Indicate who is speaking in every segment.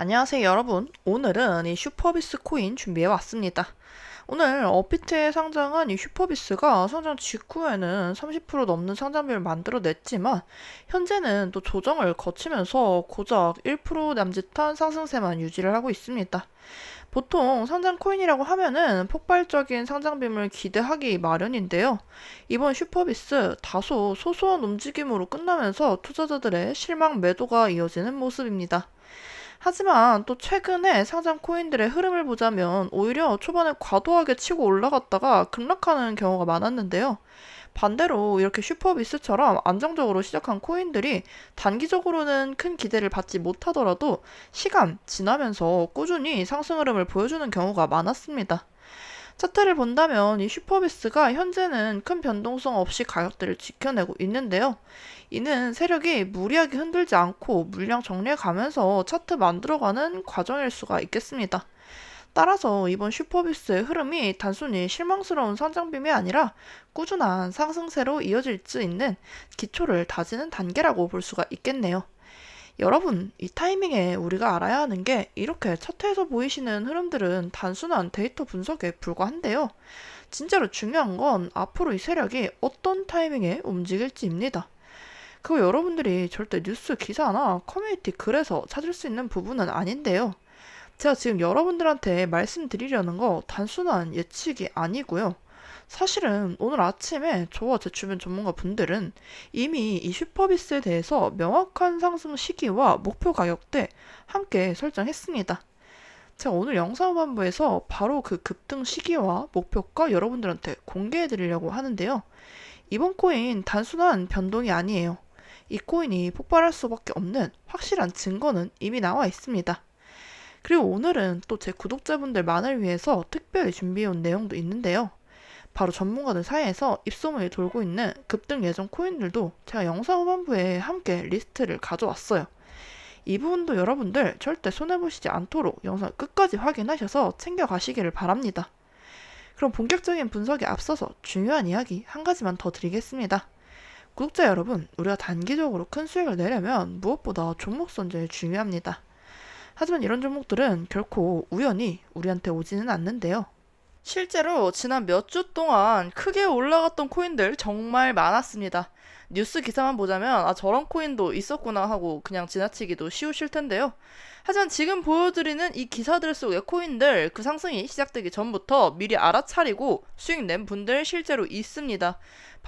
Speaker 1: 안녕하세요 여러분 오늘은 이 슈퍼비스 코인 준비해 왔습니다 오늘 업비트에 상장한 이 슈퍼비스가 상장 직후에는 30% 넘는 상장비를 만들어냈지만 현재는 또 조정을 거치면서 고작 1% 남짓한 상승세만 유지를 하고 있습니다 보통 상장 코인이라고 하면은 폭발적인 상장빔을 기대하기 마련인데요. 이번 슈퍼비스 다소 소소한 움직임으로 끝나면서 투자자들의 실망 매도가 이어지는 모습입니다. 하지만 또 최근에 상장 코인들의 흐름을 보자면 오히려 초반에 과도하게 치고 올라갔다가 급락하는 경우가 많았는데요. 반대로 이렇게 슈퍼비스처럼 안정적으로 시작한 코인들이 단기적으로는 큰 기대를 받지 못하더라도 시간 지나면서 꾸준히 상승 흐름을 보여주는 경우가 많았습니다. 차트를 본다면 이 슈퍼비스가 현재는 큰 변동성 없이 가격대를 지켜내고 있는데요. 이는 세력이 무리하게 흔들지 않고 물량 정리해 가면서 차트 만들어가는 과정일 수가 있겠습니다. 따라서 이번 슈퍼비스의 흐름이 단순히 실망스러운 선장빔이 아니라 꾸준한 상승세로 이어질 수 있는 기초를 다지는 단계라고 볼 수가 있겠네요. 여러분, 이 타이밍에 우리가 알아야 하는 게 이렇게 차트에서 보이시는 흐름들은 단순한 데이터 분석에 불과한데요. 진짜로 중요한 건 앞으로 이 세력이 어떤 타이밍에 움직일지입니다. 그거 여러분들이 절대 뉴스 기사나 커뮤니티 글에서 찾을 수 있는 부분은 아닌데요. 제가 지금 여러분들한테 말씀드리려는 거 단순한 예측이 아니고요. 사실은 오늘 아침에 저와 제 주변 전문가 분들은 이미 이 슈퍼비스에 대해서 명확한 상승 시기와 목표 가격대 함께 설정했습니다. 제가 오늘 영상반부에서 바로 그 급등 시기와 목표가 여러분들한테 공개해 드리려고 하는데요. 이번 코인 단순한 변동이 아니에요. 이 코인이 폭발할 수밖에 없는 확실한 증거는 이미 나와 있습니다. 그리고 오늘은 또 제 구독자분들만을 위해서 특별히 준비해온 내용도 있는데요. 바로 전문가들 사이에서 입소문이 돌고 있는 급등 예정 코인들도 제가 영상 후반부에 함께 리스트를 가져왔어요. 이 부분도 여러분들 절대 손해보시지 않도록 영상 끝까지 확인하셔서 챙겨가시기를 바랍니다. 그럼 본격적인 분석에 앞서서 중요한 이야기 한 가지만 더 드리겠습니다. 구독자 여러분, 우리가 단기적으로 큰 수익을 내려면 무엇보다 종목 선정이 중요합니다. 하지만 이런 종목들은 결코 우연히 우리한테 오지는 않는데요. 실제로 지난 몇 주 동안 크게 올라갔던 코인들 정말 많았습니다. 뉴스 기사만 보자면 아 저런 코인도 있었구나 하고 그냥 지나치기도 쉬우실 텐데요. 하지만 지금 보여드리는 이 기사들 속의 코인들 그 상승이 시작되기 전부터 미리 알아차리고 수익 낸 분들 실제로 있습니다.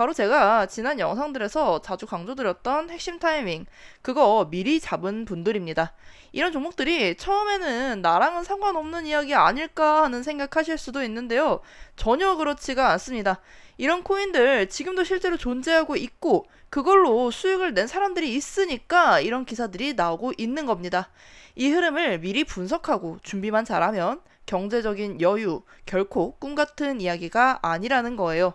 Speaker 1: 바로 제가 지난 영상들에서 자주 강조드렸던 핵심 타이밍 그거 미리 잡은 분들입니다. 이런 종목들이 처음에는 나랑은 상관없는 이야기 아닐까 하는 생각하실 수도 있는데요. 전혀 그렇지가 않습니다. 이런 코인들 지금도 실제로 존재하고 있고 그걸로 수익을 낸 사람들이 있으니까 이런 기사들이 나오고 있는 겁니다. 이 흐름을 미리 분석하고 준비만 잘하면 경제적인 여유 결코 꿈 같은 이야기가 아니라는 거예요.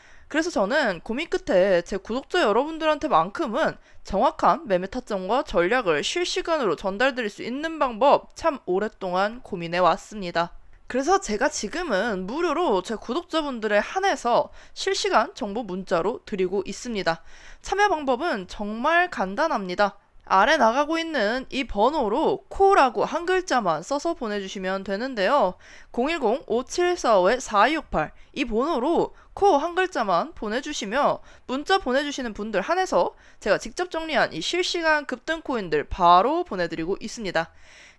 Speaker 1: 그래서 저는 고민 끝에 제 구독자 여러분들한테만큼은 정확한 매매 타점과 전략을 실시간으로 전달드릴 수 있는 방법 참 오랫동안 고민해 왔습니다. 그래서 제가 지금은 무료로 제 구독자분들에 한해서 실시간 정보 문자로 드리고 있습니다. 참여 방법은 정말 간단합니다. 아래 나가고 있는 이 번호로 코라고 한 글자만 써서 보내주시면 되는데요. 010-5745-4268 이 번호로 코 한 글자만 보내주시면 문자 보내주시는 분들 한해서 제가 직접 정리한 이 실시간 급등 코인들 바로 보내드리고 있습니다.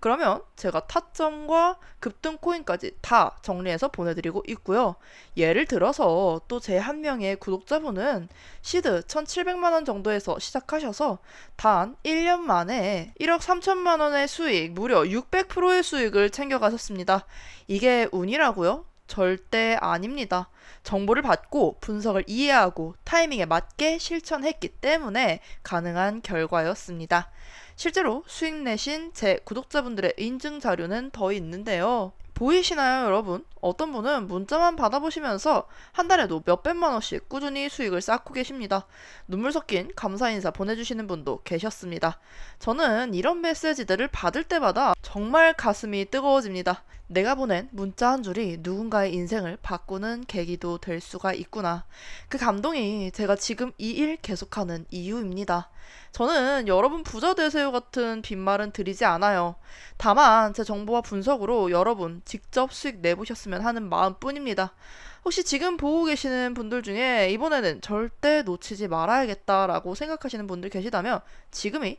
Speaker 1: 그러면 제가 타점과 급등 코인까지 다 정리해서 보내드리고 있고요. 예를 들어서 또 제 한 명의 구독자분은 시드 1,700만 원 정도에서 시작하셔서 단 1년 만에 1억 3천만 원의 수익, 무려 600%의 수익을 챙겨가셨습니다. 이게 운이라고요? 절대 아닙니다. 정보를 받고 분석을 이해하고 타이밍에 맞게 실천했기 때문에 가능한 결과였습니다. 실제로 수익 내신 제 구독자분들의 인증 자료는 더 있는데요. 보이시나요, 여러분? 어떤 분은 문자만 받아보시면서 한 달에도 몇백만 원씩 꾸준히 수익을 쌓고 계십니다. 눈물 섞인 감사 인사 보내주시는 분도 계셨습니다. 저는 이런 메시지들을 받을 때마다 정말 가슴이 뜨거워집니다. 내가 보낸 문자 한 줄이 누군가의 인생을 바꾸는 계기도 될 수가 있구나. 그 감동이 제가 지금 이 일 계속하는 이유입니다. 저는 여러분 부자 되세요 같은 빈말은 드리지 않아요. 다만 제 정보와 분석으로 여러분 직접 수익 내보셨으면 하는 마음뿐입니다. 혹시 지금 보고 계시는 분들 중에 이번에는 절대 놓치지 말아야겠다라고 생각하시는 분들 계시다면 지금이